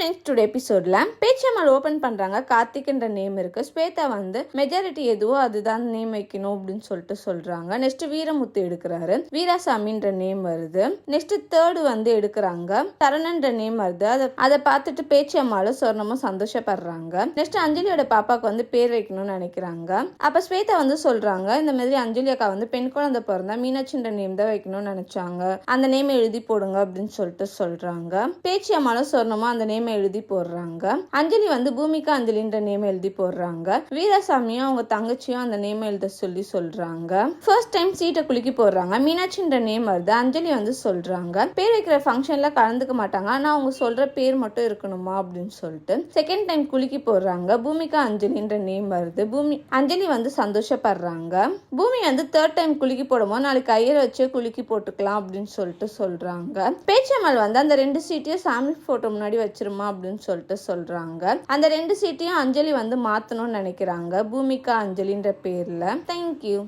Friends today எபிசோட்ல பேச்சம்மாள் open பண்ணுறாங்க கார்த்திக்ன்ற name இருக்கு. ஸ்வேதா வந்து மெஜாரிட்டி எதுவோ அதுதான் நேம் வைக்கணும் அப்படின்னு சொல்லிட்டு சொல்றாங்க. நெக்ஸ்ட் வீரமுத்து எடுக்கிறாரு. வீராசாமின்ற நேம் வருது. நெக்ஸ்ட் தேர்டு வந்து எடுக்கிறாங்க. தரணன்ற நேம் வருது. அதை அதை பார்த்துட்டு பேச்சம்மாளும் சொர்ணமும் சந்தோஷப்படுறாங்க. நெக்ஸ்ட் அஞ்சலியோட பாப்பாவுக்கு வந்து பேர் வைக்கணும்னு நினைக்கிறாங்க. அப்போ ஸ்வேதா வந்து சொல்றாங்க இந்த மாதிரி அஞ்சலி அக்கா வந்து பெண் குழந்தை பிறந்தா மீனாட்சின்ற நேம் தான் வைக்கணும்னு நினைச்சாங்க. அந்த நேம் எழுதி போடுங்க அப்படின்னு சொல்லிட்டு சொல்றாங்க. பேச்சியம்மாலும் சொர்ணமும் அந்த நேம் எழுதி போடுறாங்க. அஞ்சலி வந்து பூமிகா அஞ்சலின்ற நேம் எழுதி போடுறாங்க. வீராசாமியும் அவங்க தங்கச்சியும் அந்த நேம் எழுத சொல்லி சொல்றாங்க. ஃபர்ஸ்ட் டைம் சீட்டை குலுக்கி போடுறாங்க. மீனாட்சின்ற நேம் வருது. அஞ்சலி வந்து சொல்றாங்க. பேர் வைக்கிற ஃபங்க்ஷன்ல கலந்துக்க மாட்டாங்க. ஆனா அவங்க சொல்ற பேர் மட்டும் இருக்கணுமா அப்படின்னு சொல்லிட்டு செகண்ட் டைம் குலுக்கி போடுறாங்க. பூமிகா அஞ்சலின்ற நேம் வருது. பூமி அஞ்சலி வந்து சந்தோஷப்படுறாங்க. பூமி வந்து தேர்ட் டைம் குலுக்கி போடும்போது நாளைக்கு ஐயரை வச்சே குலுக்கி போட்டுக்கலாம் அப்படின்னு சொல்லிட்டு சொல்றாங்க. பேச்சம்மாள் வந்து அந்த ரெண்டு சீட்டையும் சாமி போட்டோ முன்னாடி வச்சிருமா அப்படின்னு சொல்லிட்டு சொல்றாங்க. அந்த ரெண்டு சீட்டையும் அஞ்சலி வந்து மாத்தணும்னு நினைக்கிறாங்க. பூமிகா அஞ்சலின்ற பேர்ல. தேங்க்யூ